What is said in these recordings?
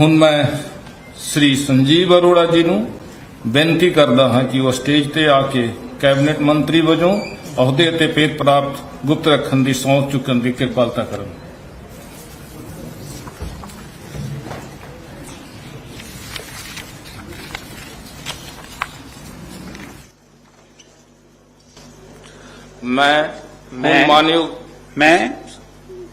ਹੁਣ ਮੈਂ ਸ੍ਰੀ ਸੰਜੀਵ ਅਰੋੜਾ ਜੀ ਨੂੰ ਬੇਨਤੀ ਕਰਦਾ ਹਾਂ ਕਿ ਉਹ ਸਟੇਜ ਤੇ ਆ ਕੇ ਕੈਬਨਿਟ ਮੰਤਰੀ ਵਜੋਂ ਅਹੁਦੇ ਅਤੇ ਪੇਤ ਪ੍ਰਾਪਤ ਗੁਪਤ ਰੱਖਣ ਦੀ ਸਹੁੰ ਚੁੱਕਣ ਦੀ ਕਿਰਪਾਲਤਾ ਕਰਨ। ਮੈਂ ਮੈਂ- ਹੁਣ ਮਾਨਯੋਗ ਮੈਂ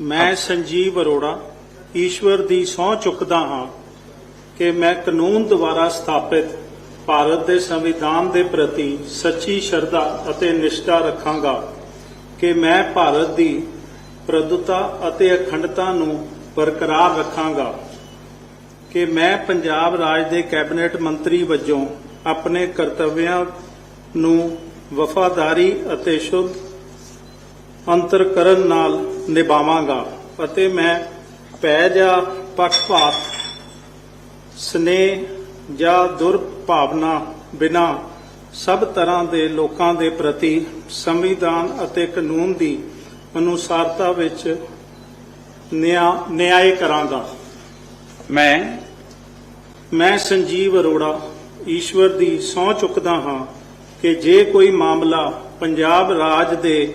ਮੈਂ ਸੰਜੀਵ ਅਰੋੜਾ। ਈਸ਼ਵਰ ਦੀ ਸਹੁੰ ਚੁੱਕਦਾ ਹਾਂ ਕਿ ਮੈਂ ਕਾਨੂੰਨ ਦੁਆਰਾ ਸਥਾਪਿਤ ਭਾਰਤ ਦੇ ਸੰਵਿਧਾਨ ਦੇ ਪ੍ਰਤੀ ਸੱਚੀ ਸ਼ਰਧਾ ਅਤੇ ਨਿਸ਼ਠਾ ਰੱਖਾਂਗਾ ਕਿ ਮੈਂ ਭਾਰਤ ਦੀ ਪ੍ਰਭੁਤਾ ਅਤੇ ਅਖੰਡਤਾ ਨੂੰ ਬਰਕਰਾਰ ਰੱਖਾਂਗਾ ਕਿ ਮੈਂ ਪੰਜਾਬ ਰਾਜ ਦੇ ਕੈਬਨਿਟ ਮੰਤਰੀ ਵਜੋਂ ਆਪਣੇ ਕਰਤੱਵਿਆਂ ਨੂੰ ਵਫਾਦਾਰੀ ਅਤੇ ਸ਼ੁੱਧ ਅੰਤਰਕਰਨ ਨਾਲ ਨਿਭਾਵਾਂਗਾ ਅਤੇ ਮੈਂ ਭੈ ਜਾਂ ਪੱਖਪਾਤ ਸਨੇਹ ਜਾਂ ਦੁਰਭਾਵਨਾ ਬਿਨਾ ਸਭ ਤਰ੍ਹਾਂ ਦੇ ਲੋਕਾਂ ਦੇ ਪ੍ਰਤੀ ਸੰਵਿਧਾਨ ਅਤੇ ਕਾਨੂੰਨ ਦੀ ਅਨੁਸਾਰਤਾ ਵਿੱਚ ਨਿਆਂ ਨਿਆਂ ਕਰਾਂਗਾ। ਮੈਂ ਮੈਂ ਸੰਜੀਵ ਅਰੋੜਾ ਈਸ਼ਵਰ ਦੀ ਸਹੁੰ ਚੁੱਕਦਾ ਹਾਂ ਕਿ ਜੇ ਕੋਈ ਮਾਮਲਾ ਪੰਜਾਬ ਰਾਜ ਦੇ